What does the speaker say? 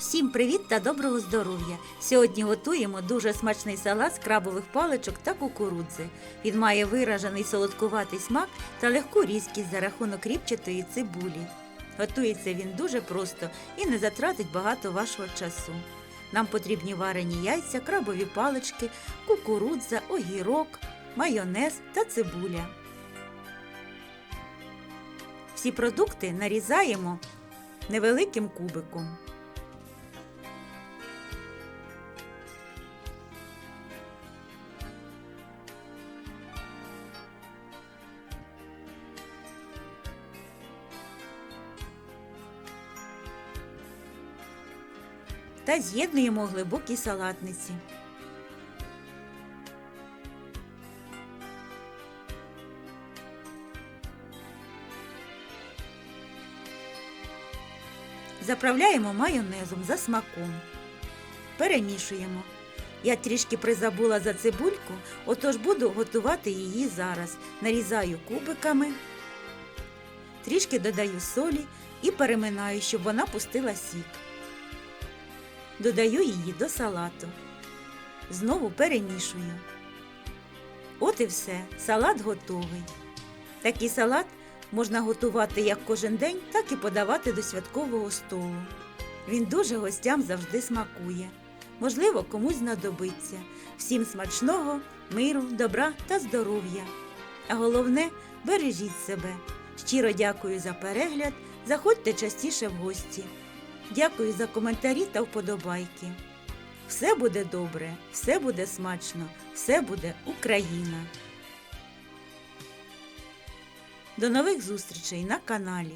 Всім привіт та доброго здоров'я! Сьогодні готуємо дуже смачний салат з крабових паличок та кукурудзи. Він має виражений солодкуватий смак та легку різкість за рахунок ріпчатої цибулі. Готується він дуже просто і не затратить багато вашого часу. Нам потрібні варені яйця, крабові палички, кукурудза, огірок, майонез та цибуля. Всі продукти нарізаємо невеликим кубиком. Та з'єднуємо у глибокій салатниці. Заправляємо майонезом за смаком. Перемішуємо. Я трішки призабула за цибульку, отож буду готувати її зараз. Нарізаю кубиками, трішки додаю солі і переминаю, щоб вона пустила сік. Додаю її до салату. Знову перемішую. От і все, салат готовий. Такий салат можна готувати як кожен день, так і подавати до святкового столу. Він дуже гостям завжди смакує. Можливо, комусь знадобиться. Всім смачного, миру, добра та здоров'я. А головне, бережіть себе. Щиро дякую за перегляд. Заходьте частіше в гості. Дякую за коментарі та вподобайки. Все буде добре, все буде смачно, все буде Україна. До нових зустрічей на каналі.